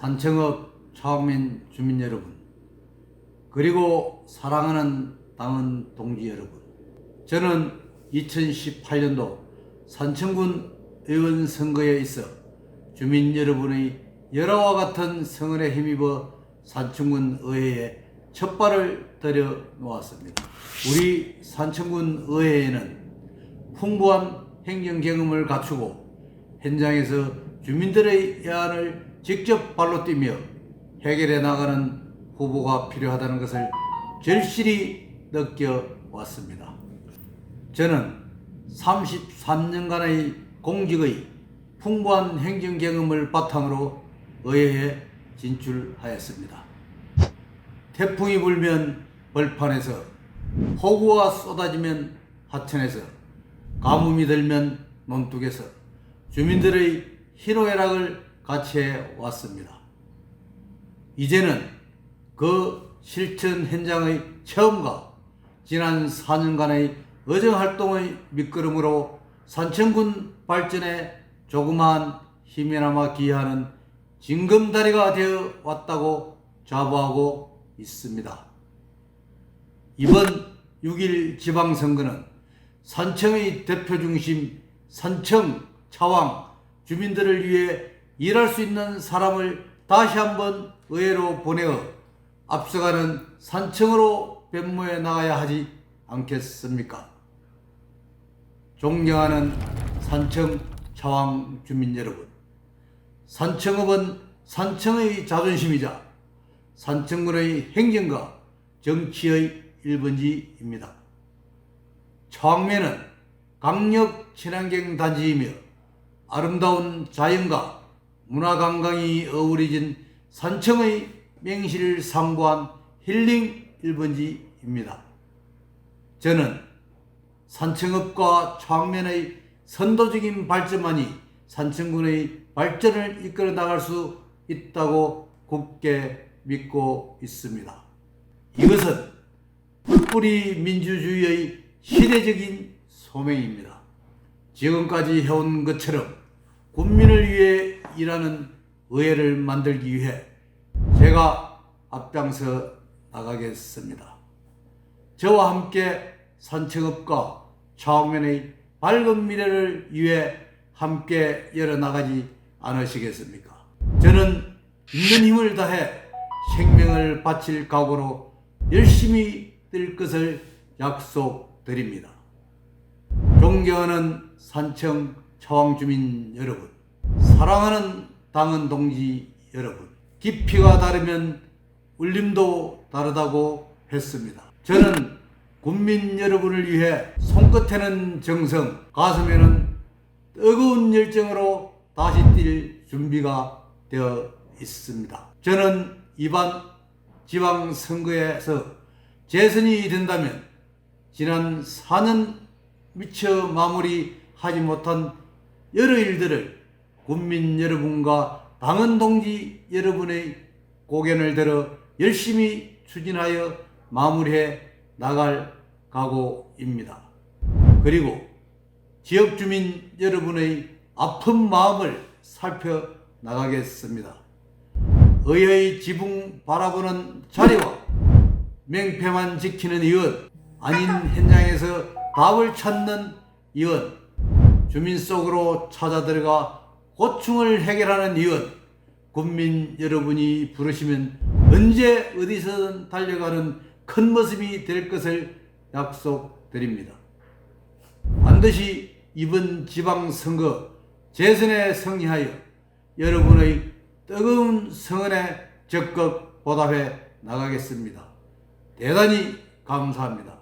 산청읍 차옥민 주민 여러분, 그리고 사랑하는 당원 동지 여러분, 저는 2018년도 산청군 의원 선거에 있어 주민 여러분의 열화와 같은 성원에 힘입어 산청군 의회에 첫 발을 들여 놓았습니다. 우리 산청군 의회에는 풍부한 행정 경험을 갖추고 현장에서 주민들의 애안을 직접 발로 뛰며 해결해 나가는 후보가 필요하다는 것을 절실히 느껴왔습니다. 저는 33년간의 공직의 풍부한 행정 경험을 바탕으로 의회에 진출하였습니다. 태풍이 불면 벌판에서 폭우가 쏟아지면 하천에서 가뭄이 들면 논둑에서 주민들의 희노애락을 같이 해 왔습니다. 이제는 그 실천 현장의 체험과 지난 4년간의 의정 활동의 밑거름으로 산청군 발전에 조그마한 힘이나마 기여하는 징검다리가 되어 왔다고 자부하고 있습니다. 이번 6일 지방선거는 산청의 대표 중심 산청 차왕 주민들을 위해 일할 수 있는 사람을 다시 한번 의회로 보내어 앞서가는 산청으로 변모해 나가야 하지 않겠습니까? 존경하는 산청 차왕 주민 여러분, 산청읍은 산청의 자존심이자 산청군의 행정과 정치의 1번지입니다. 청면은 강력 친환경 단지이며 아름다운 자연과 문화관광이 어우러진 산청의 맹실상부한 힐링 1번지입니다. 저는 산청읍과 청면의 선도적인 발전만이 산청군의 발전을 이끌어 나갈 수 있다고 굳게 믿고 있습니다. 이것은 뿔뿌리 민주주의의 시대적인 소명입니다. 지금까지 해온 것처럼 국민을 위해 일하는 의회를 만들기 위해 제가 앞장서 나가겠습니다. 저와 함께 산청읍과 차옥면의 밝은 미래를 위해 함께 열어나가지 않으시겠습니까? 저는 있는 힘을 다해 생명을 바칠 각오로 열심히 뛸 것을 약속드립니다. 존경하는 산청 차왕 주민 여러분, 사랑하는 당원 동지 여러분, 깊이가 다르면 울림도 다르다고 했습니다. 저는 국민 여러분을 위해 손끝에는 정성, 가슴에는 뜨거운 열정으로 다시 뛸 준비가 되어 있습니다. 저는 이번 지방선거에서 재선이 된다면 지난 4년 미처 마무리하지 못한 여러 일들을 국민 여러분과 당원 동지 여러분의 고견을 들어 열심히 추진하여 마무리해 나갈 각오입니다. 그리고 지역 주민 여러분의 아픈 마음을 살펴 나가겠습니다. 의회의 지붕 바라보는 자리와 명패만 지키는 의원, 아닌 현장에서 답을 찾는 의원, 주민 속으로 찾아 들어가 고충을 해결하는 의원, 국민 여러분이 부르시면 언제 어디서든 달려가는 큰 모습이 될 것을 약속드립니다. 반드시 이번 지방선거 재선에 승리하여 여러분의 뜨거운 성원에 적극 보답해 나가겠습니다. 대단히 감사합니다.